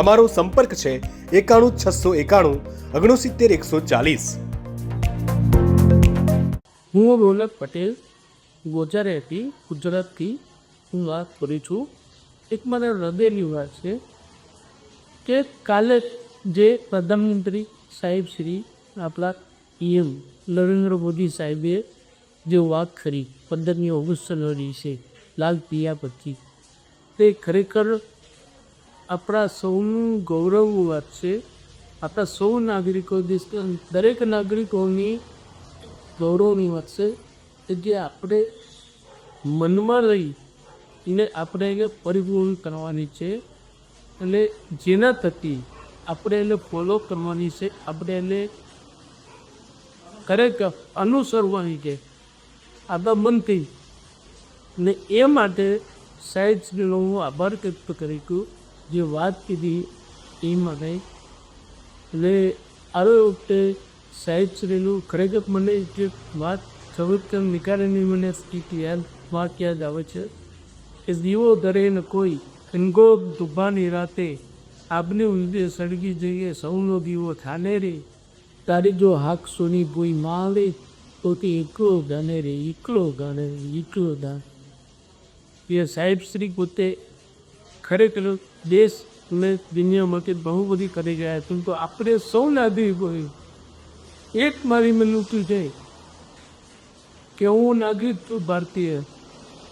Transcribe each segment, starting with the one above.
અમારો સંપર્ક છે એકાણું છસો એકાણું ઓગણસિત્તેર એકસો ચાલીસ. હું રોલક પટેલ ગોજારેથી ગુજરાતથી હું વાત કરું છું. એક મારા હૃદયની વાત છે કે કાલે જે પ્રધાનમંત્રી સાહેબ શ્રી આપણા પીએમ નરેન્દ્ર મોદી સાહેબે જે વાત કરી, પંદરમી ઓગસ્ટના દિવસે, લાલ પિયા પછી તે ખરેખર આપણા સૌનું ગૌરવ વાત છે. આપણા સૌ નાગરિકો દરેક નાગરિકોની ગૌરવની વાત છે કે જે આપણે મનમાં રહી એને આપણે એને પરિપૂર્ણ કરવાની છે. અને જેના થકી આપણે એને ફોલો કરવાની છે. આપણે એને ખરેખર અનુસરવાની છે. આપણા મનથી. ને એ માટે સાહેબશ્રીનો હું આભાર વ્યક્ત કરી જે વાત કીધી એ કંઈ? એટલે આ વખતે સાહેબ શ્રીનું ખરેખર મને જે વાત ખબર કે મને સ્થિતિ યાદ વાત યાદ આવે છે કે દીવો ધરે ને કોઈ કનગો દુભાની રાતે, આપને ઉંદે સળગી જઈએ, સૌનો દીવો થાને રે. તારી જો હાક સોની ભૂઈ માલે, તો તે એકલો ગાને રે, એકલો ગાને એકલો ગાને એ સાહેબ શ્રી પોતે ખરેખર દેશ અને દુનિયામાં કે બહુ બધી કરી ગયા છું. તો આપણે સૌ નાગરિકોએ એક મારી વિનંતી છે કે હું નાગરિક છું ભારતીય.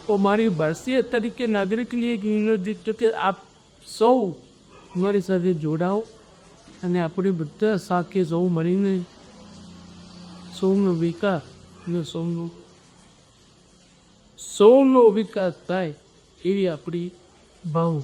તો મારી ભારતીય તરીકે નાગરિકની એક વિનંતી છે કે આપ સૌ મારી સાથે જોડાઓ અને આપણે બધા સાથે સૌ મળીને સૌનો વિકાસ અને સૌનો સૌનો વિકાસ થાય એવી આપણી ભાવ